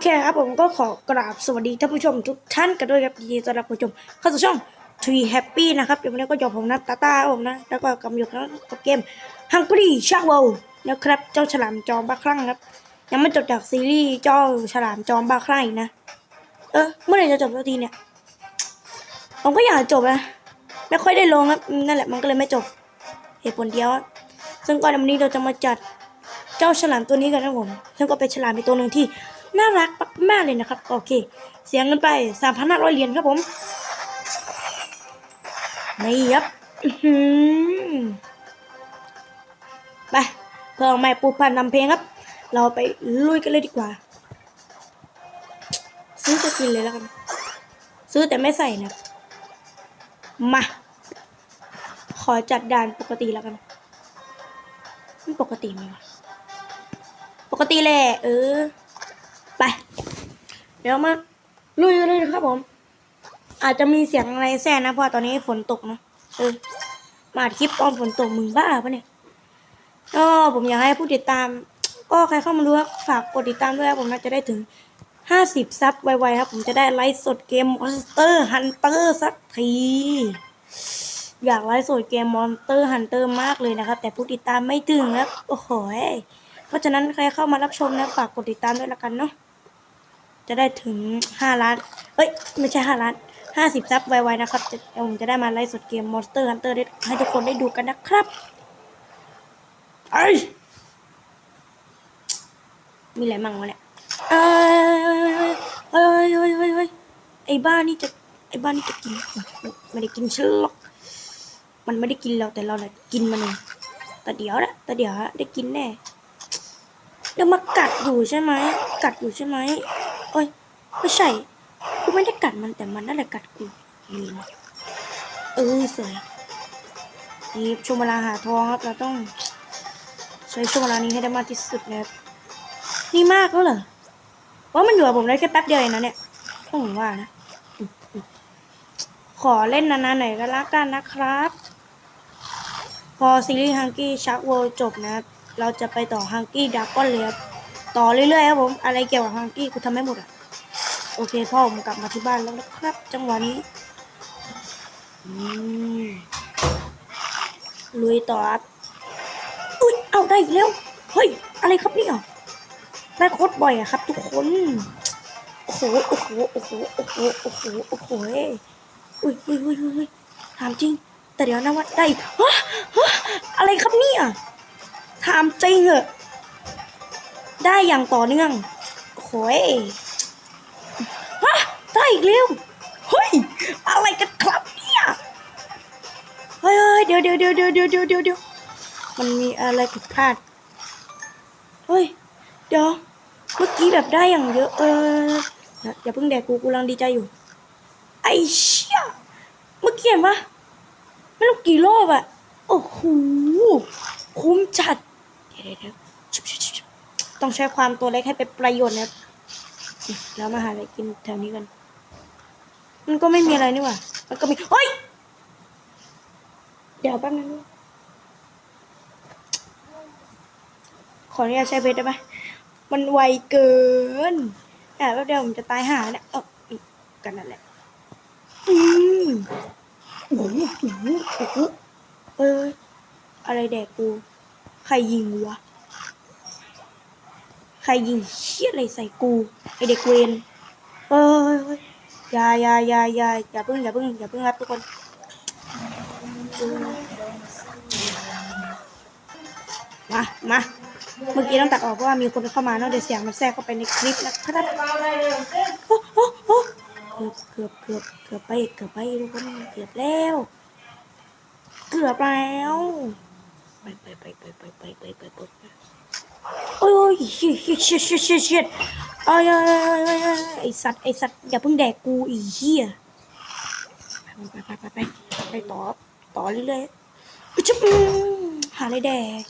โอเคครับผมก็ขอกราบสวัสดีท่านผู้ชมทุกท่านกันด้วยครับยินดีต้อนรับผู้ชมเข้าสู่ช่อง Tree Happy นะครับเดี๋ยววันนี้ก็ยู่กับผมนะตาตาผมนะ แล้วก็กำลังอยู่กับเกม Hungry Shark w o r l นะครับเจ้าฉลามจอมบ้าคลั่งครับ ยังไม่จบจากซีรีส์เจ้าฉลามจอมบ้าคลั่งนะ เออเมื่อไหร่จะจบสักทีเนี่ย ผมก็อยากจบนะไม่ค่อยได้ลงครับนั่นแหละมันก็เลยไม่จบเหตุผลเดียวซึ่งก่อนวันนี้เราจะมาจัดเจ้าฉลามตัวนี้กันนะผมซึ่งก็เป็นฉลามอีกตัวหนึ่งที่ น่ารักมากเลยนะครับ โอเค เสียเงินไปสามพันห้าร้อยเหรียญครับผมนี่ครับไปเพื่อไม่ปูพันนำเพลงครับ เราไปลุยกันเลยดีกว่า ซื้อจะกินเลยแล้วกัน ซื้อแต่ไม่ใส่นะมา ขอจัดด่านปกติแล้วกันมันปกติไหมวะปกติแหละเออ เดี๋ยวมาลุยกันเลยนะครับผม อาจจะมีเสียงอะไรแทรกนะเพราะตอนนี้ฝนตกนะเออมาคลิปตอนฝนตกมึงบ้าปะเนี่ยก็ผมอยากให้ผู้ติดตาม ก็ใครเข้ามาดูครับฝากกดติดตามด้วยครับผมน่าจะได้ถึงห้าสิบซับไวๆครับ ผมจะได้ไลฟ์สดเกม Monster Hunter สักทีอยากไลฟ์สดเกม Monster Hunter มากเลยนะครับ แต่ผู้ติดตามไม่ถึงครับโอ้โหเพราะฉะนั้นใครเข้ามารับชมนะฝากกดติดตามด้วยละกันเนาะ จะได้ถึงห้าล้าน เอ้ย ไม่ใช่ห้าล้านห้าสิบซับไวๆนะครับจะเดี๋ยวผมจะได้มาไลฟ์สดเกม Monster Hunter ได้ให้ทุกคนได้ดูกันนะครับไอยมีอะไรมั่งวะเนี่ยเอ้ยเอ้ยเอ้ยเอ้ยเอ้ยไอ้บ้านี่จะไอ้บ้านี่จะกินไม่ได้กินฉันหรอกมันไม่ได้กินเราแต่เราน่ะกินมันเองแต่เดี๋ยวนะแต่เดี๋ยวได้กินแน่เดี๋ยวมากัดอยู่ใช่ไหมกัดอยู่ใช่ไหม เอ้ยไม่ใช่ กูไม่ได้กัดมันแต่มันนั่นแหละกัดกูลืมเออสวยนี่ช่วงเวลาหาทองครับเราต้อง ใช้ช่วงเวลานี้ให้ได้มากที่สุดนะครับนี่มากแล้วเหรอว่ามันอยู่กับผมได้แค่แป๊บเดียวเองนะเนี่ยผมว่านะ ขอเล่นนานๆหน่อยก็แล้วกันนะครับ พอซีรีส์ฮังกี้ชักเวิลด์จบนะครับเราจะไปต่อฮังกี้ดากอนเลยครับ ต่อเรื่อยๆครับผมอะไรเกี่ยวกับฮังกี้กูทำไม่หมดอะโอเคพ่อผมกลับมาที่บ้านแล้วนะครับ จังหวะนี้ลุยต่อครับอุ้ยเอาได้อีกแล้วเฮ้ยอะไรครับเนี่ยได้โคตรบ่อยอะครับ ทุกคนโอ้โหโอ้โหโอ้โหโอ้โหโอ้โหโอ้โหอุ้ยอุ้ยอุ้ยอุ้ยถามจริง แต่เดี๋ยวนะว่าได้อีกฮะฮะอะไรครับเนี่ยถามจริงเหอะ ได้อย่างต่อเนื่องโอ้ยฮะได้อีกแล้วเฮ้ยอะไรกันครับเนี่ยเฮ้ยเดี๋ยวเดี๋ยวเดี๋ยวเดี๋ยวเดี๋ยวเดี๋ยวเดี๋ยวเดี๋ยวมันมีอะไรผิดพลาดเฮ้ยเดี๋ยวเมื่อกี้แบบได้อย่างเยอะเอออย่าอย่าเพิ่งแดกกูกูกำลังดีใจอยู่ ไอ้เชี่ยเมื่อกี้เห็นปะไม่รู้กี่รอบอะโอ้โหคุ้มจัดเดี๋ยวเดี๋ยว ต้องใช้ความตัวเล็กให้เป็นประโยชน์นะแล้วมาหาอะไรกินแถวนี้กัน มันก็ไม่มีอะไรนี่หว่ามันก็มีเฮ้ย เดี๋ยวแป๊บนึงขออนุญาตใช้เพชรได้ไหมมันไวเกินแต่แป๊บเดียวผมจะตายหาเนี่ยเอออืมกันนั่นแหละ อืมโอ้โหโอ้โหโอ้โหเอ้ยอะไรแดกกู ใครยิงวะ ใครยิงเชี่ยอะไรใส่กูไอเด็กเวนเอ้ยอย่าอย่าอย่าอย่าอย่าเพิ่งอย่าเพิ่งอย่าเพิ่งครับทุกคนมามาเมื่อกี้ต้องตัดออกเพราะว่ามีคนเข้ามาเนาะเดี๋ยวเสียงมันแทรกเข้าไปในคลิปนะครับโอ้โอ้โอ้เกือบเกือบเกือบเกือบไปเกือบไปทุกคนเกือบแล้ว เกือบแล้วไปไปไปไปไปไปไปไปไป โอ้ยโอ้ยเชี่ยเชี่ยเชี่ยเชี่ยเชี่ยเชี่ยเอ้ยเอ้ยเอ้ยเอ้ยเอ้ยไอสัตว์ไอสัตว์อย่าเพิ่งแดกกูอีเหี้ยไปไปไปไปไปไปต่อต่อเรื่อยๆอุ๊ยจุ๊บหาอะไรแดก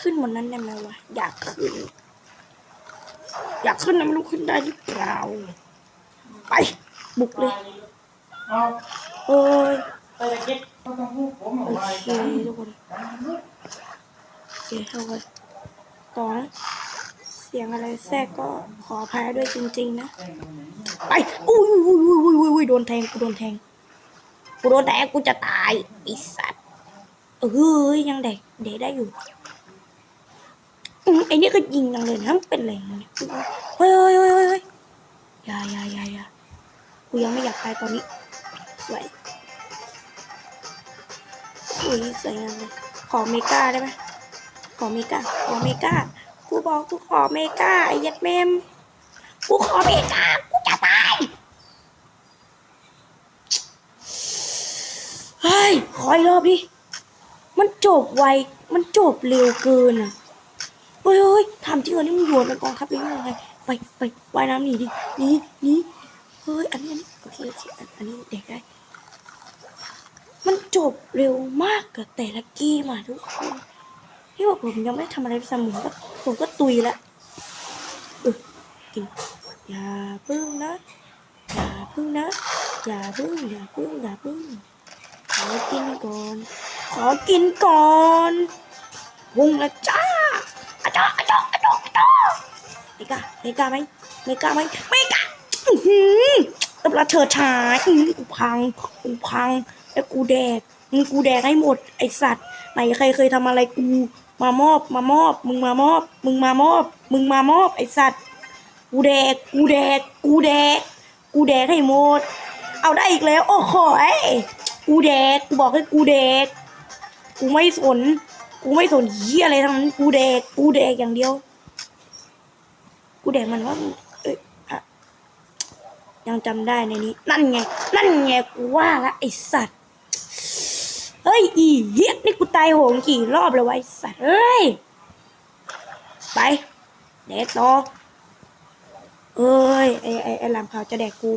ขึ้นบนนั้นได้ไหมวะอยากขึ้น อยากขึ้นนะไม่รู้ขึ้นได้หรือเปล่าไป บุกเลยเอาโอ้ยไปจะคิดก็ต้องพูดผมโอเอาไว้เคทุกคน เคเข้าไปต่อนะเสียงอะไรแทรกก็ขออภัยด้วยจริง ๆ นะ ไปอุ้ยอุ้ยอุ้ยอุ้ยอุ้ยอุ้ยโดนแทงกูโดนแทงกูโดนแทงกูจะตายไอสัตว์เอ้ยยังเด็กเด็กได้อยู่ไอ้นี่ก็ยิงจังเลยนะเป็นอะไรเนี่ยเฮ้ยเฮ้ยเฮ้ยเฮ้ยเฮ้ยอย่าอย่าอย่าอย่ากูยังไม่อยากตายตอนนี้สวยอุ้ยสวยงามเลยขอเมกาได้ไหม ขอเมกาขอเมกากูบอกกูขอเมกาไอ้ยัดเมมกูขอเมกากูจะตายเฮ้ยขออีกรอบดิมันจบไวมันจบเร็วเกินอะเฮ้ยเฮ้ยถามจริงเหรอนี่มึงโยนไปกองทัพเลยยังไงไปไปว่ายน้ำหนีดิหนีหนีเฮ้ยอันนี้อันนี้โอเคโอเคอันอันนี้เด็กได้มันจบเร็วมากกับแต่ละเกมอะทุกคน ที่ว่าผมยังไม่ทำอะไรสมองก็ผมก็ตุยละเออกินอย่าพึ่งนะ อย่าพึ่งนะ อย่าพึ่งอย่าพึ่งอย่าพึ่งขอกินก่อน ขอกินก่อนพุงละจ้าอะจ้าอะจ้าอะจ้าอะจ้าไม่กล้าไม่กล้าไหมไม่กล้าไหมไม่กล้าอื้อตำราเฉิดฉายอื้อหือกูพังกูพังแล้กูแดกมึงกูแดกให้หมดไอสัตว์ไหนใครเคยทำอะไรกู มามอบมามอบ มึงมามอบ มึงมามอบ มึงมามอบไอสัตว์ กูแดก กูแดก กูแดก กูแดกให้หมด เอาได้อีกแล้ว โอ้โหไอ้กูแดก กูบอกให้กูแดก กูไม่สน กูไม่สนเหี้ยอะไรทั้งนั้น กูแดก กูแดกอย่างเดียว กูแดกมันว่าเอ้ยอะยังจำได้ในนี้ นั่นไง นั่นไง กูว่าละไอสัตว์ เฮ้ย อีเหี้ยนี่กูตายโหงกี่รอบแล้ววะไอสัตว์เฮ้ย ไปเด็ดต่อเอ้ย ไอไอไอหลามขาวจะแดกกู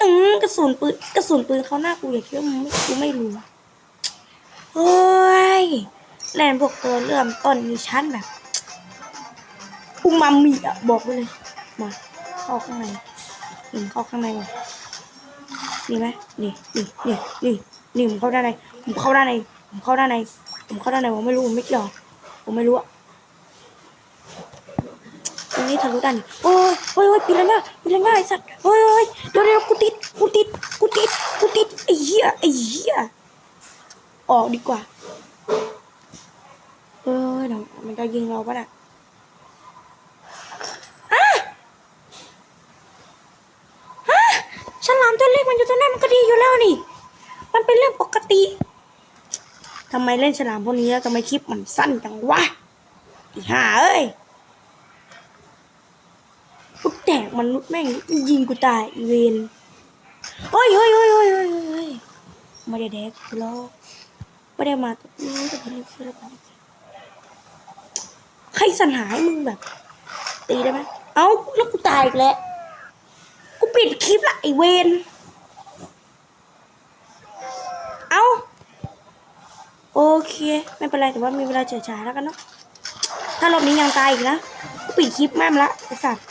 อืมกระสุนปืนกระสุนปืนเขาหน้ากูอย่าคิดว่ามึงกูไม่รู้เฮ้ยแลนพวกตัวเริ่มต้นมีชั้นแบบอุมามิอะบอกไปเลยมาเข้าข้างในหนี่งเข้าข้างในมานี่ไหมนี่นี่นี่นี่ นี่ผมเข้าด้านในผมเข้าด้านในผมเข้าด้านในผมเข้าด้านในผมไม่รู้ผมไม่เกี่ยว ผมไม่รู้อะตรงนี้ทะลุด้านโอ้ยโอ้ยโอ้ยปีละง่าปีละง่าไอสัตว์โอ้ยโอ้ยเดี๋ยวเดี๋ยวกูติดกูติดกูติดกูติดไอ้เหี้ยไอ้เหี้ยออกดีกว่าเออเดี๋ยวมันจะยิงเราปะน่ะอะฮะฉลามตัวเล็กมันอยู่ตรงนั้นมันก็ดีอยู่แล้วนี่ มันเป็นเรื่องปกติทำไมเล่นฉลามพวกนี้แล้วทำไมคลิปมันสั้นจังวะอีห่าเอ้ยกูแตกมนุษย์แม่งยิงกูตายอีเวนเฮ้ยเฮ้ยเฮ้ยเฮ้ยเฮ้ยเฮ้ยไม่ได้แดกกูหรอกไม่ได้มาตัวนี้แต่คนนี้คืออะไรใครสรรหาให้มึงแบบ ตีได้ไหมเอ้าแล้วกูตายอีกแล้วกูปิดคลิปละไอเวนเอ้า โอเค ไม่เป็นไรแต่ว่ามีเวลาเฉยๆแล้วกันเนาะถ้ารอบนี้ยังตายอีกนะปิดคลิปแม่มละไอสัตว์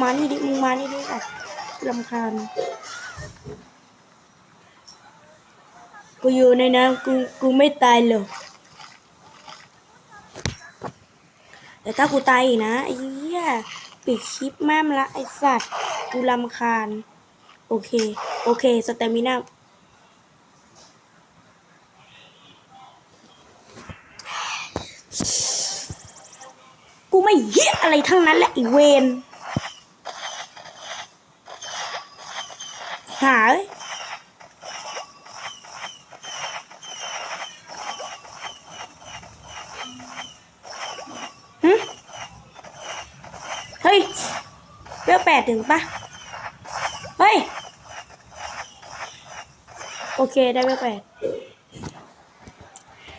มานี่ดิมึงมานี่ดิอะลำคาญกูอยู่ในน้ำกูกูไม่ตายหรอกแต่ถ้ากูตายอีกนะไอ้เหี้ยปิดคลิปแม่มละไอ้สัตว์กูลำคาญ โอเค โอเคสเตมิน่า ไม่เหี้ยอะไรทั้งนั้นแหละไอีเวนหาเอ้ยหึเฮ้ยเวลแปดถึงปะเฮ้ย โอเคได้เวลแปด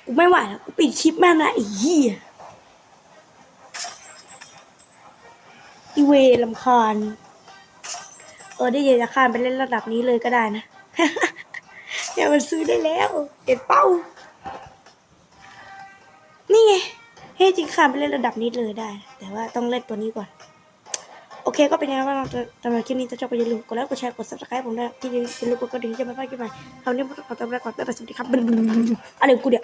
กูไม่ไหวแล้ว กูปิดคลิปแม่งละไอ้เหี้ย เวลำคาญเออได้ยินจะข้ามไปเล่นระดับนี้เลยก็ได้นะเนี่ยมันซื้อได้แล้วเห็นเป้า นี่ไงเฮ้ยจริงข้ามไปเล่นระดับนี้เลยได้ แต่ว่าต้องเล่นตัวนี้ก่อน โอเคก็เป็นยังไงบ้างสำหรับคลิปนี้ถ้าชอบก็อย่าลืมกดไลค์กดแชร์กด subscribe ผมด้วยที่อย่าลืมกดกระดิ่งจะไม่พลาดคลิปใหม่คราวนี้ผมขอตัวลาไปก่อนบ๊ายบายสวัสดีครับอะไรกูเดี๋ยว